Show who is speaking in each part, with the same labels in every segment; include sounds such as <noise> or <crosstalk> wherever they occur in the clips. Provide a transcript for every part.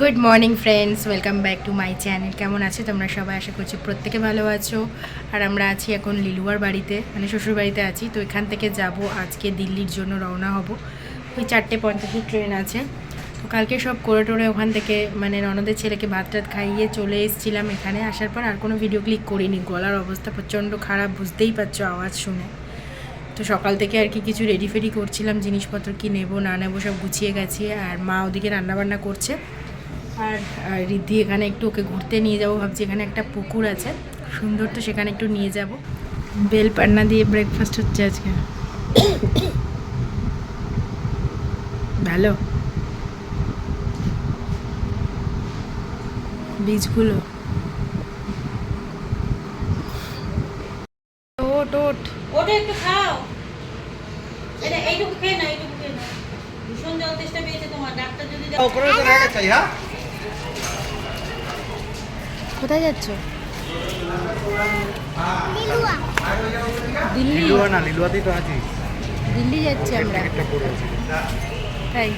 Speaker 1: Good morning friends welcome back to my channel কেমন আছে তোমরা সবাই? আশা করছি প্রত্যেকে ভালো আছো। আর আমরা আছি এখন লিলুয়ার বাড়িতে মানে শ্বশুর বাড়িতে আছি। তো এখান থেকে যাব আজকে দিল্লির জন্য রওনা হব। ওই চারটে পঞ্চাশে ট্রেন আছে। তো কালকে সব করে টোরে ওখান থেকে মানে ননদের ছেলেকে ভাত টাত খাইয়ে চলে এসেছিলাম এখানে। আসার পর আর কোনো ভিডিও ক্লিক করিনি। গলার অবস্থা প্রচণ্ড খারাপ, বুঝতেই পারছ আওয়াজ শুনে। তো সকাল থেকে আর কি কিছু রেডি ফেডি করছিলাম, জিনিসপত্র কি নেব, না নেব সব গুছিয়ে গেছি। আর মা ওদিকে রান্নাবান্না করছে। আর রিদ্ধি এখানে একটু ওকে ঘুরতে নিয়ে যাব ভাবছি এখানে একটা পুকুর আছে। সুন্দর তো সেখানে একটু নিয়ে যাব। বেল পান্না দিয়ে ব্রেকফাস্ট হচ্ছে আজকে। ভালো? বীজগুলো। ওট ওট।
Speaker 2: ওটা একটু খাও। এটা এইটুকু খেয়ে না এইটুকু খেয়ে না ভীষণ জল তেষ্টা পেয়েছে তোমার ডাক্তার যদি
Speaker 1: কোথায় যাচ্ছ? দিল্লি।
Speaker 3: না লিলুয়াতেই তো আছি।
Speaker 1: দিল্লি যাচ্ছি আমরা। তাই।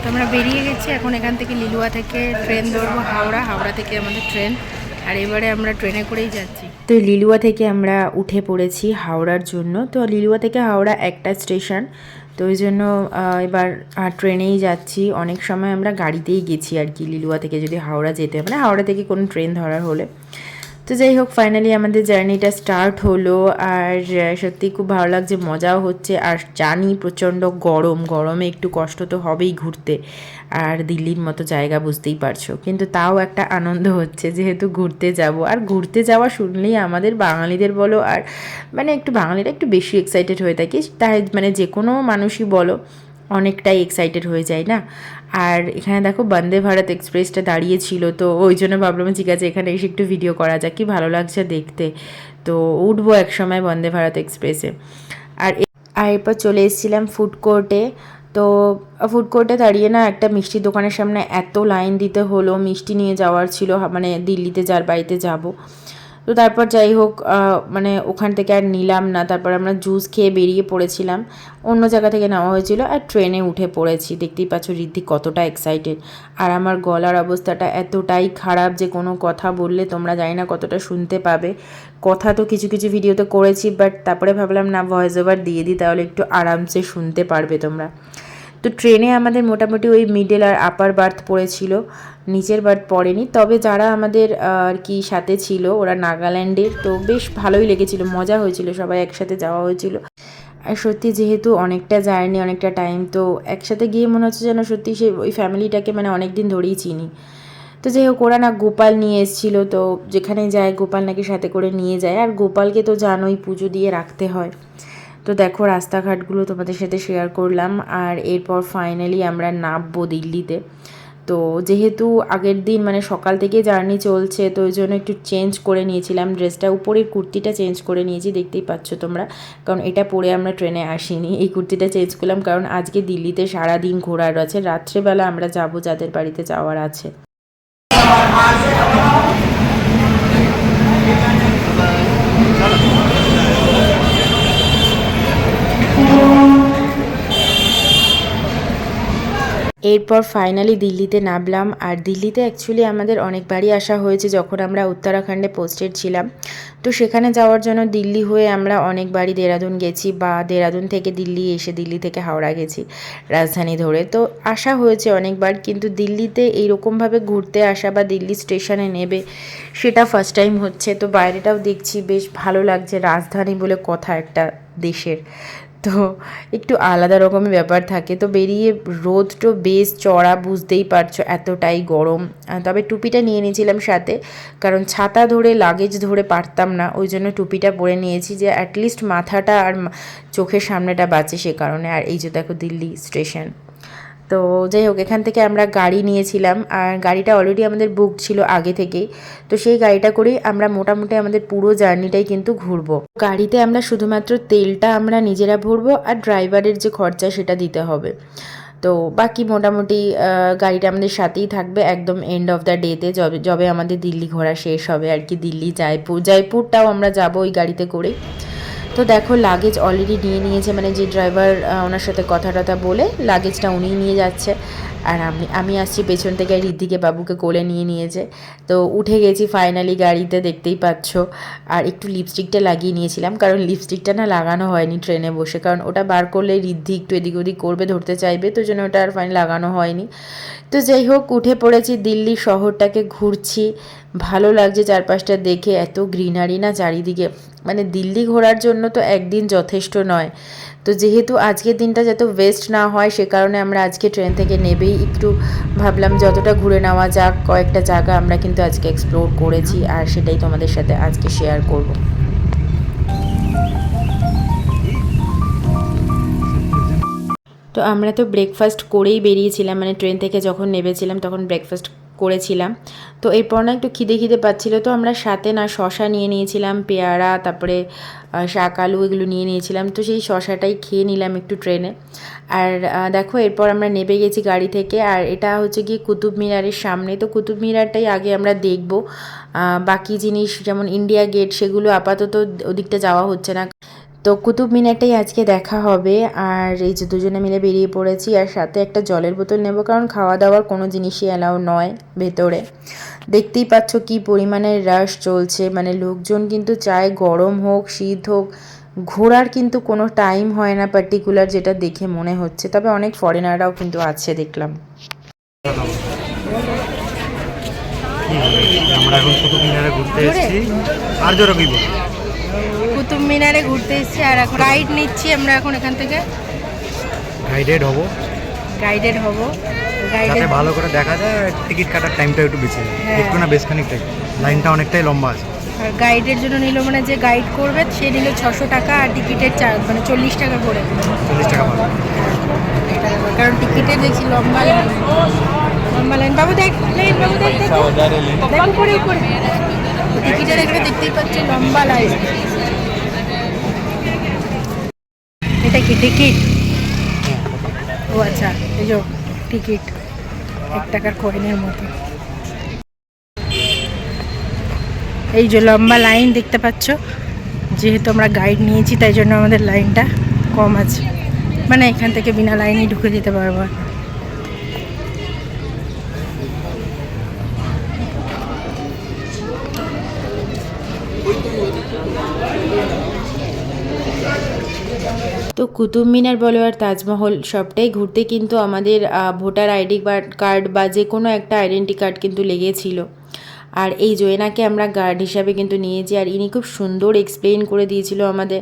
Speaker 1: তো আমরা বেরিয়ে গেছি এখন এখান থেকে লিলুয়া থেকে ট্রেন ধরবো হাওড়া। হাওড়া থেকে আমাদের ট্রেন। আর এবারে আমরা ট্রেনে করেই যাচ্ছি। তো লিলুয়া থেকে আমরা উঠে পড়েছি হাওড়ার জন্য। তো লিলুয়া থেকে হাওড়া একটা স্টেশন। তো ওই জন্য এবার আর ট্রেনেই যাচ্ছি। অনেক সময় আমরা গাড়িতেই গেছি আর কি, লিলুয়া থেকে যদি হাওড়া যেতে মানে হাওড়া থেকে কোনো ট্রেন ধরার হলে। তো যাই হোক ফাইনালি আমাদের জার্নিটা স্টার্ট হলো। আর সত্যি খুব ভালো লাগছে, মজাও হচ্ছে। আর জানি প্রচণ্ড গরম, গরমে একটু কষ্ট তো হবেই ঘুরতে। আর দিল্লির মতো জায়গা বুঝতেই পারছ। কিন্তু তাও একটা আনন্দ হচ্ছে, যেহেতু ঘুরতে যাব। আর ঘুরতে যাওয়া শুনলেই আমাদের বাঙালিদের বলো, আর মানে একটু বাঙালিরা একটু বেশি এক্সাইটেড হয়ে থাকি। তাই মানে যে কোনো মানুষই বলো অনেকটাই এক্সাইটেড হয়ে যায়, না? আর এখানে দেখো বন্দে ভারত এক্সপ্রেসটা দাঁড়িয়ে ছিল তো ওই জন্য ভাবলাম ঠিক আছে, এখানে এসে একটু ভিডিও করা যাক, কি ভালো লাগছে দেখতে। তো উঠবো এক সময় বন্দে ভারত এক্সপ্রেসে। আর আর এরপর চলে এসেছিলাম ফুড কোর্টে তো ফুড কোর্টে দাঁড়িয়ে না একটা মিষ্টির দোকানের সামনে এত লাইন দিতে হলো, মিষ্টি নিয়ে যাওয়ার ছিল মানে দিল্লিতে যার বাড়িতে যাব। তো তারপর যাই হোক মানে ওখান থেকে আর নিলাম না। তারপর আমরা জুস খেয়ে বেরিয়ে পড়েছিলাম। অন্য জায়গা থেকে নেওয়া হয়েছিল আর ট্রেনে উঠে পড়েছি। দেখতেই পাচ্ছ ঋদ্ধি কতটা এক্সাইটেড আর আমার গলার অবস্থাটা এতটাই খারাপ যে কোনো কথা বললে তোমরা জানি না কতটা শুনতে পাবে। কথা তো কিছু কিছু ভিডিওতে করেছি বাট তারপরে ভাবলাম, না ভয়েস ওভার দিয়ে দিই, তাহলে একটু আরামসে শুনতে পারবে তোমরা। তো ট্রেনে আমাদের মোটামুটি ওই মিডল আর আপার বার্থ পড়েছিল। নিচের বার্থ পড়েনি। তবে যারা আমাদের আর কি সাথে ছিল, ওরা নাগাল্যান্ডের, তো বেশ ভালোই লেগেছিল। মজা হয়েছিল, সবাই একসাথে যাওয়া হয়েছিল। আর সত্যি যেহেতু অনেকটা জার্নি অনেকটা টাইম তো একসাথে গিয়ে মনে হচ্ছে যেন সত্যি সে, ওই ফ্যামিলিটাকে মানে অনেক দিন ধরেই চিনি। তো যাই হোক, ওরা না গোপাল নিয়ে এসেছিল, তো যেখানে যায় গোপাল নাকি সাথে করে নিয়ে যায়। আর গোপালকে তো জানোই, পুজো দিয়ে রাখতে হয়। তো দেখো রাস্তাঘাটগুলো তোমাদের সাথে শেয়ার করলাম, আর এরপর ফাইনালি আমরা নামবো দিল্লিতে। তো যেহেতু আগের দিন মানে সকাল থেকে জার্নি চলছে, তো ওই জন্য একটু চেঞ্জ করে নিয়েছিলাম ড্রেসটা উপরের কুর্তিটা চেঞ্জ করে নিয়েছি, দেখতেই পাচ্ছ তোমরা। কারণ এটা পরে আমরা ট্রেনে আসিনি, এই কুর্তিটা চেঞ্জ করলাম। কারণ আজকে দিল্লিতে সারা দিন ঘোরার আছে, রাত্রেবেলা আমরা যাব যাদের বাড়িতে যাওয়ার আছে। এরপর ফাইনালি দিল্লিতে নামলাম। আর দিল্লিতে অ্যাকচুয়ালি আমাদের অনেকবারই আসা হয়েছে যখন আমরা উত্তরাখণ্ডে পোস্টেড ছিলাম। তো সেখানে যাওয়ার জন্য দিল্লি হয়ে আমরা অনেকবারই দেরাদুন গেছি বা দেরাদুন থেকে দিল্লি এসে দিল্লি থেকে হাওড়া গেছি রাজধানী ধরে। তো আসা হয়েছে অনেকবার কিন্তু দিল্লিতে এইরকমভাবে ঘুরতে আসা বা দিল্লি স্টেশনে নেবে সেটা ফার্স্ট টাইম হচ্ছে। তো বাইরেটাও দেখছি, বেশ ভালো লাগছে। রাজধানী বলে কথা একটা দেশের। তো একটু আলাদা রকমের ব্যাপার থাকে। তো বেরিয়ে রোদ তো বেশ চড়া, বুঝতেই পারছ এতটাই গরম। তবে টুপিটা নিয়ে নিয়েছিলাম সাথে, কারণ ছাতা ধরে লাগেজ ধরে পারতাম না। ওই জন্য টুপিটা পরে নিয়েছি যে অ্যাটলিস্ট মাথাটা আর চোখের সামনেটা বাঁচে সে কারণে। আর এই যে দেখো দিল্লি স্টেশন তো যাই হোক, এখান থেকে আমরা গাড়ি নিয়েছিলাম আর গাড়িটা অলরেডি আমাদের বুক ছিল আগে থেকেই। তো সেই গাড়িটা করেই আমরা মোটামুটি আমাদের পুরো জার্নিটাই কিন্তু ঘুরবো। গাড়িতে আমরা শুধুমাত্র তেলটা আমরা নিজেরা ভরবো আর ড্রাইভারের যে খরচা সেটা দিতে হবে। তো বাকি মোটামুটি গাড়িটা আমাদের সাথেই থাকবে একদম এন্ড অফ দ্য ডেতে যবে যবে আমাদের দিল্লি ঘোরা শেষ হবে আর কি। দিল্লি, জয়পুর, জয়পুরটাও আমরা যাব ওই গাড়িতে করেই। তো দেখো লাগেজ অলরেডি নিয়ে নিয়েছে মানে যে ড্রাইভার ওনার সাথে কথা টথা বলে লাগেজটা উনিই নিয়ে যাচ্ছে। আর আমি আমি আসছি পেছন থেকে ঋদ্ধিকে বাবুকে কোলে নিয়ে নিয়েছে তো উঠে গেছি ফাইনালি গাড়িতে, দেখতেই পাচ্ছ। আর একটু লিপস্টিকটা লাগিয়ে নিয়েছিলাম, কারণ লিপস্টিকটা না লাগানো হয়নি ট্রেনে বসে। কারণ ওটা বার করলে ঋদ্ধি একটু এদিক ওদিক করবে, ধরতে চাইবে, তো জন্য ওটা আর ফাইন লাগানো হয়নি। তো যাই হোক, উঠে পড়েছি দিল্লি শহরটাকে ঘুরছি। ভালো লাগছে চারপাশটা দেখে, এত গ্রিনারি না চারিদিকে। মানে দিল্লি ঘোরার জন্য তো একদিন যথেষ্ট নয়। তো যেহেতু আজকের দিনটা যাতে ওয়েস্ট না হয়, সে কারণে আমরা আজকে ট্রেন থেকে নেবেই। একটু ভাবলাম যতটা ঘুরে নেওয়া যাক, কয়েকটা জায়গা আমরা কিন্তু আজকে এক্সপ্লোর করেছি আর সেটাই তোমাদের সাথে আজকে শেয়ার করব। তো আমরা তো ব্রেকফাস্ট করেই বেরিয়েছিলাম মানে ট্রেন থেকে যখন নেবেছিলাম তখন ব্রেকফাস্ট করেছিলাম। তো এরপর না একটু খিদে খিদে পাচ্ছিল, তো আমরা সাথে না শশা নিয়ে নিয়েছিলাম, পেয়ারা, তারপরে শাক, আলু এগুলো নিয়ে নিয়েছিলাম। তো সেই শশাটাই খেয়ে নিলাম একটু ট্রেনে আর দেখো এরপর আমরা নেবে গেছি গাড়ি থেকে, আর এটা হচ্ছে গিয়ে কুতুব মিনারের সামনে। তো কুতুব মিনারটাই আগে আমরা দেখব। বাকি জিনিস যেমন ইন্ডিয়া গেট সেগুলো আপাতত ওদিকটা যাওয়া হচ্ছে না। তো কুতুব মিনারটাই আজকে দেখা হবে। আর এই যে দুজনে মিলে বেরিয়ে পড়েছি, আর সাথে একটা জলের বোতল নেব, কারণ খাওয়া দাওয়ার কোনো জিনিসই অ্যালাউ নয় ভেতরে। দেখতেই পাচ্ছ কি পরিমাণে রাশ চলছে। মানে লোকজন কিন্তু চায় গরম হোক, শীত হোক, ঘোরার কিন্তু কোনো টাইম হয় না পার্টিকুলার যেটা দেখে মনে হচ্ছে। তবে অনেক ফরেনাররাও কিন্তু আছে, দেখলাম।
Speaker 3: আমরা এখন কুতুব মিনারে ঘুরতে এসেছি। আর জোরে কইব
Speaker 1: কুতুব মিনারে ঘুরতে এসেছি আর এখন রাইড নিচ্ছি আমরা এখন এখান থেকে।
Speaker 3: গাইডেড হব।
Speaker 1: গাইডেড হব।
Speaker 3: যাতে ভালো করে দেখা যায় টিকিট কাটার টাইমটা একটু বেশি
Speaker 1: হ্যাঁ।
Speaker 3: একটু না বেশ খানিকটা লাইনটা অনেকটাই লম্বা আছে।
Speaker 1: আর গাইডের জন্য নিল মানে যে গাইড করবে সে নিল ছশো টাকা আর টিকিটের চার্জ মানে চল্লিশ টাকা করে।
Speaker 3: চল্লিশ টাকা
Speaker 1: কারণ টিকিটের দেখছি লম্বা লাইন লম্বা লাইন বাবু দেখ লাইন বাবু দেখ দেখ। উপরে উপরে। টিকিটের এখানে দেখতেই পাচ্ছি লম্বা লাইন এটা কি টিকিট ও আচ্ছা এই যে টিকিট এক টাকার কয়েনের মতো। এই যে লম্বা লাইন দেখতে পাচ্ছ যেহেতু আমরা গাইড নিয়েছি তাই জন্য আমাদের লাইনটা কম আছে। মানে এখান থেকে বিনা লাইনেই ঢুকে যেতে পারব। তো কুতুব মিনার বলো আর তাজমহল সবটাই ঘুরতে কিন্তু আমাদের ভোটার আইডি কার্ড বা যে কোনো একটা আইডেন্টি কার্ড কিন্তু লেগেছিল। আর এই জোয়েনাকে আমরা গার্ড হিসাবে কিন্তু নিয়েছি আর ইনি খুব সুন্দর এক্সপ্লেন করে দিয়েছিল আমাদের।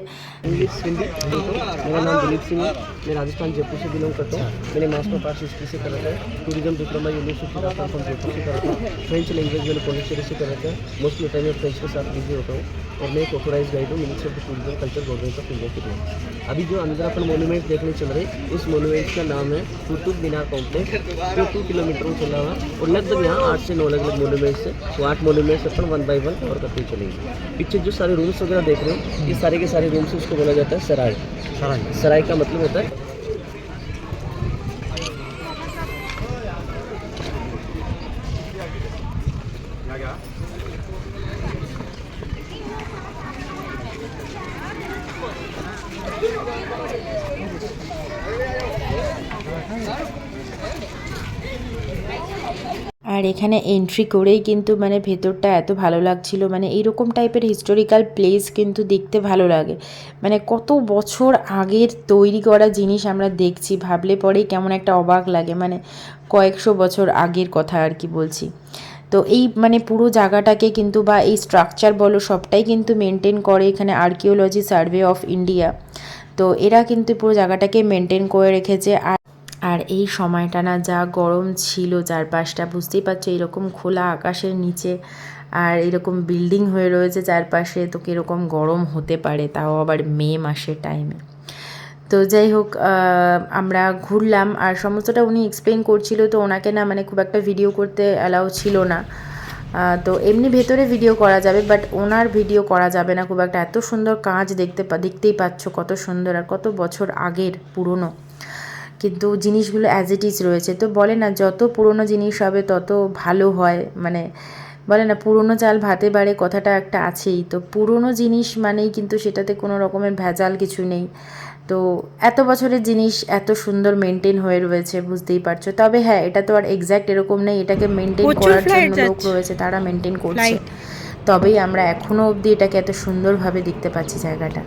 Speaker 4: है मैं राजस्थान जयपुर से बिलोंग करता हूँ। मैंने मास्टर पास हिस्ट्री से करा है tourism diploma university Rajasthan from Jaipur से करा था। फ्रेंच लैंग्वेज मैंने पौंडीचेरी से करा था। मोस्टली टाइम मैं फ्रेंच के साथ बिज़ी होता हूँ। और मैं एक ऑथोराइज गाइड हूँ minister of tourism culture government of India के लिए। अभी जो अंदर अपन मोन्यूमेंट देखने चल रहे हैं उस मोन्यूमेंट का नाम है कुतुब मीनार कॉम्प्लेक्स जो टू किलोमीटर में चला हुआ। है और लगभग यहाँ आठ से नौ अलग अलग मोन्यूमेंट्स है। तो आठ मोनूमेंट्स अपन वन बाई वन कवर करते चलेंगे। पीछे जो सारे रूम्स वगैरह देख रहे हो ये सारे के सारे रूम्स उसको बोला जाता है सराय
Speaker 3: सराय।
Speaker 4: सराय का मतलब होता है
Speaker 1: এখানে এন্ট্রি করেই কিন্তু মানে ভেতরটা এত ভালো লাগছিল। মানে এইরকম টাইপের হিস্টোরিক্যাল প্লেস কিন্তু দেখতে ভালো লাগে। মানে কত বছর আগের তৈরি করা জিনিস আমরা দেখছি, ভাবলে পরেই কেমন একটা অবাক লাগে। মানে কয়েকশো বছর আগের কথা আর কি বলছি। তো এই মানে পুরো জায়গাটাকে কিন্তু বা এই স্ট্রাকচার বলো সবটাই কিন্তু মেনটেন করে এখানে আর্কিওলজি সার্ভে অফ ইন্ডিয়া তো এরা কিন্তু পুরো জায়গাটাকে মেনটেন করে রেখেছে। আর আর এই সময়টা না যা গরম ছিল চারপাশটা, বুঝতেই পারছ, এরকম খোলা আকাশের নিচে আর এরকম বিল্ডিং হয়ে রয়েছে চারপাশে, তো কীরকম গরম হতে পারে তাও আবার মে মাসের টাইমে তো যাই হোক আমরা ঘুরলাম আর সমস্তটা উনি এক্সপ্লেন করছিল, তো ওনাকে না মানে খুব একটা ভিডিও করতে অ্যালাউ ছিল না। তো এমনি ভেতরে ভিডিও করা যাবে বাট ওনার ভিডিও করা যাবে না, খুব একটা। এত সুন্দর কাজ দেখতে দেখতেই পাচ্ছ কত সুন্দর আর কত বছর আগের পুরনো। কিন্তু জিনিসগুলো অ্যাজ ইট ইজ রয়েছে। তো বলে না যত পুরনো জিনিস হবে তত ভালো হয়। মানে বলে না পুরনো চাল ভাতে বাড়ে কথাটা একটা আছেই। তো পুরনো জিনিস মানেই কিন্তু সেটাতে কোনো রকমের ভেজাল কিছু নেই। তো এত বছরের জিনিস এত সুন্দর মেনটেন হয়ে রয়েছে বুঝতেই পারছ। তবে হ্যাঁ এটা তো আর এক্স্যাক্ট এরকম নেই। এটাকে মেনটেন করার জন্য লোক রয়েছে তারা মেনটেন করছে। তবেই আমরা এখনও অবধি এটাকে এত সুন্দরভাবে দেখতে পাচ্ছি জায়গাটা।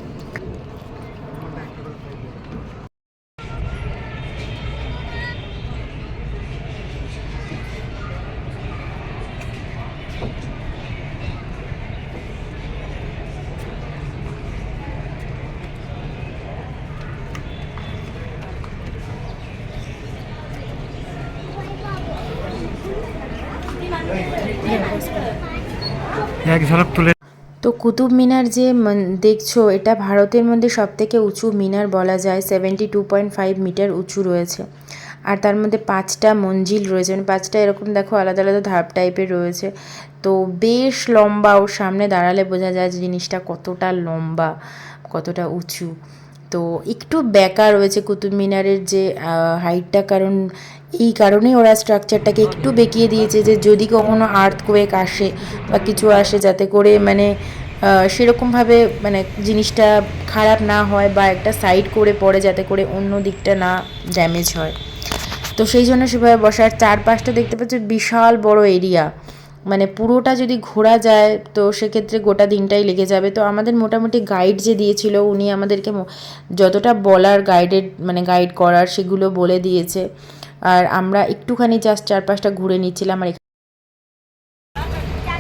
Speaker 3: এক ঝলক তুলে
Speaker 1: তো কুতুব মিনার যে দেখছ, এটা ভারতের মধ্যে সবথেকে উঁচু মিনার বলা যায়। Seventy two point five metre উঁচু রয়েছে। আর তার মধ্যে পাঁচটা মঞ্জিল রয়েছে। মানে পাঁচটা এরকম দেখো, আলাদা আলাদা ধাপ টাইপের রয়েছে। তো বেশ লম্বা, ওর সামনে দাঁড়ালে বোঝা যায় যে জিনিসটা কতটা লম্বা, কতটা উঁচু। তো একটু বেঁকা রয়েছে কুতুব মিনারের যে হাইটটা কারণ এই কারণেই ওরা স্ট্রাকচারটাকে একটু বেঁকিয়ে দিয়েছে যে যদি কখনো আর্থকোয়েক আসে বা কিছু আসে যাতে করে মানে সেরকমভাবে মানে জিনিসটা খারাপ না হয় বা একটা সাইড করে পড়ে যাতে করে অন্য দিকটা না ড্যামেজ হয়। তো সেই জন্য সেভাবে বসার চারপাশটা দেখতে পাচ্ছ বিশাল বড় এরিয়া মানে পুরোটা যদি ঘোরা যায়, তো সেক্ষেত্রে গোটা দিনটাই লেগে যাবে। তো আমাদের মোটামুটি গাইড যে দিয়েছিল, উনি আমাদেরকে যতটা বলার গাইডেড মানে গাইড করার সেগুলো বলে দিয়েছে। আর আমরা একটুখানি জাস্ট চারপাশটা ঘুরে নিচ্ছিলাম আর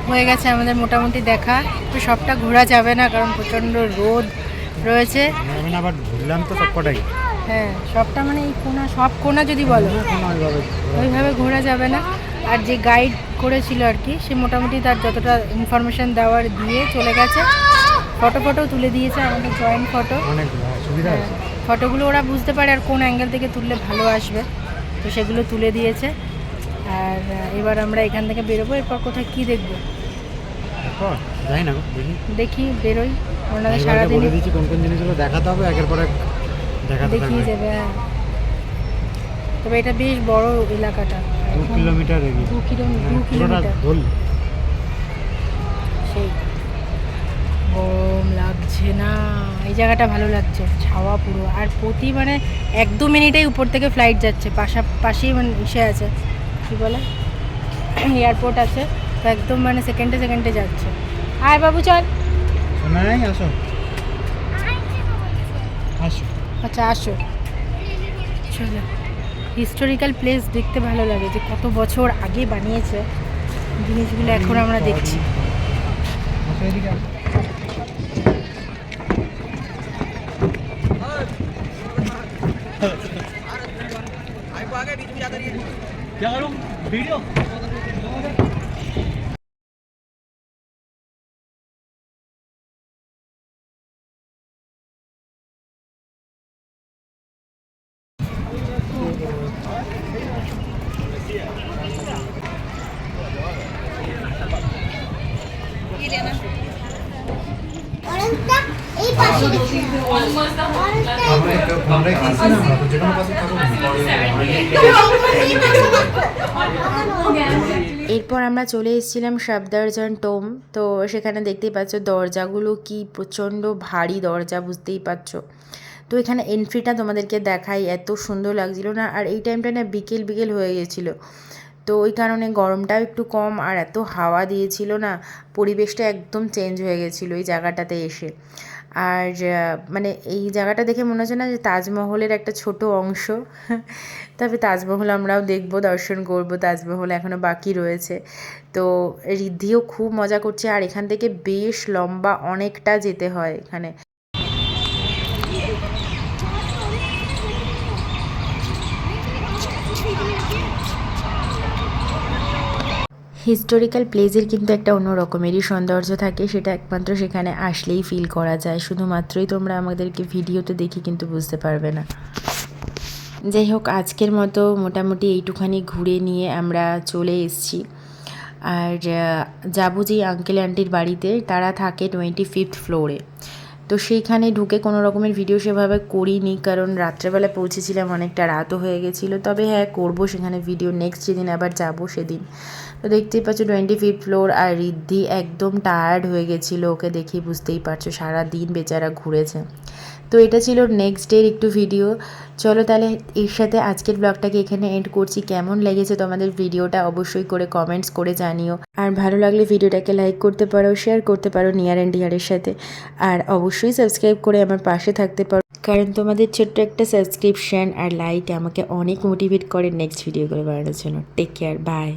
Speaker 1: হয়ে গেছে আমাদের মোটামুটি দেখা। তো সবটা ঘোরা যাবে না কারণ প্রচণ্ড রোদ রয়েছে।
Speaker 3: আবার ঘুরলাম তো সব
Speaker 1: হ্যাঁ সবটা মানে এই কোনা সব কোনা যদি বলো ওইভাবে ঘোরা যাবে না। আর যে গাইড করেছিল আর কি সে মোটামুটি তার যতটা ইনফরমেশন দেওয়ার দিয়ে চলে গেছে। ফটো ফটো তুলে দিয়েছে আমাদের জয়েন্ট ফটো
Speaker 3: সুবিধা আছে
Speaker 1: ফটোগুলো ওরা বুঝতে পারে আর কোন অ্যাঙ্গেল থেকে তুললে ভালো আসবে। তো সেগুলো তুলে দিয়েছে। আর এবার আমরা এখান থেকে বেরোবো। এরপর কোথায় কী দেখব?
Speaker 3: যাই না দেখি।
Speaker 1: বেরোই। ওনাদের সারাদিন
Speaker 3: বলে দিচ্ছি কোন কোন জিনিসগুলো দেখাতে হবে একের পর এক দেখাতে
Speaker 1: দেখিয়ে যাবে হ্যাঁ। তবে এটা বেশ বড় এলাকাটা।
Speaker 3: দু কিলোমিটার
Speaker 1: দু
Speaker 3: হ্যাঁ,
Speaker 1: কিলোমিটার।
Speaker 3: দোল
Speaker 1: সেই গরম লাগছে না এই জায়গাটা ভালো লাগছে ছাওয়া পুরো। আর প্রতি মানে এক দু মিনিটেই উপর থেকে ফ্লাইট যাচ্ছে পাশাপাশি মানে ইসে আছে কি বলে? এয়ারপোর্ট আছে তো একদম মানে সেকেন্ডে সেকেন্ডে যাচ্ছে। আয় বাবু চল।
Speaker 3: আসো। আসো।
Speaker 1: আচ্ছা আসো। চলো। হিস্টোরিক্যাল প্লেস দেখতে ভালো লাগে যে কত বছর আগে বানিয়েছে জিনিসগুলো এখন আমরা দেখছি।
Speaker 3: আসো এদিকে আসো। আমরা একটু আমরা কি না আমরা যে কোনো পাশে থাকব
Speaker 1: এরপর আমরা চলে এসেছিলাম সাবদারজান টোম। তো সেখানে দেখতেই পাচ্ছ দরজাগুলো কি প্রচণ্ড ভারী দরজা, বুঝতেই পারছ। তো এখানে এন্ট্রিটা তোমাদেরকে দেখাই, এত সুন্দর লাগছিল না। আর এই টাইমটা না বিকেল বিকেল হয়ে গেছিল। তো ওই কারণে গরমটাও একটু কম আর এত হাওয়া দিয়েছিল না, পরিবেশটা একদম চেঞ্জ হয়ে গেছিল এই জায়গাটাতে এসে। আর মানে এই জায়গাটা দেখে মনে হচ্ছে না যে তাজমহলের একটা ছোট অংশ। <laughs> তবে তাজমহল আমরাও দেখব, দর্শন করব, তাজমহল এখনও বাকি রয়েছে। তো রিদ্ধিও খুব মজা করছে, আর এখান থেকে বেশ লম্বা অনেকটা যেতে হয় এখানে। হিস্টোরিক্যাল প্লেসের কিন্তু একটা অন্য রকমেরই সৌন্দর্য থাকে, সেটা একমাত্র সেখানে আসলেই ফিল করা যায়। শুধুমাত্রই তোমরা আমাদেরকে ভিডিওতে দেখে কিন্তু বুঝতে পারবে না। যাই হোক, আজকের মতো মোটামুটি এইটুখানি ঘুরে নিয়ে আমরা চলে এসেছি। আর যাব যে আঙ্কেল আন্টির বাড়িতে, তারা থাকে টোয়েন্টি ফিফথ ফ্লোরে তো সেইখানে ঢুকে কোনো রকমের ভিডিও সেভাবে করিনি, কারণ রাত্রেবেলা পৌঁছেছিলাম, অনেকটা রাতও হয়ে গেছিল। তবে হ্যাঁ করব সেখানে ভিডিও নেক্সট যেদিন আবার যাব সেদিন। তো দেখতেই পাচ্ছ টোয়েন্টি ফিফথ ফ্লোর আর রিদ্ধি একদম টায়ার্ড হয়ে গেছিল, ওকে দেখেই বুঝতেই পারছ সারা দিন বেচারা ঘুরেছে। তো এটা ছিল নেক্সট ডের একটু ভিডিও চলো তাহলে এর সাথে আজকের ব্লগটাকে এখানে এন্ড করছি। কেমন লেগেছে তোমাদের ভিডিওটা অবশ্যই করে কমেন্টস করে জানিও। আর ভালো লাগলে ভিডিওটাকে লাইক করতে পারো শেয়ার করতে পারো নিয়ার অ্যান্ড ডিয়ারের সাথে। আর অবশ্যই সাবস্ক্রাইব করে আমার পাশে থাকতে পারো। কারণ তোমাদের ছোট্ট একটা সাবস্ক্রিপশন আর লাইক আমাকে অনেক মোটিভেট করে নেক্সট ভিডিওগুলো বানানোর জন্য। Take care bye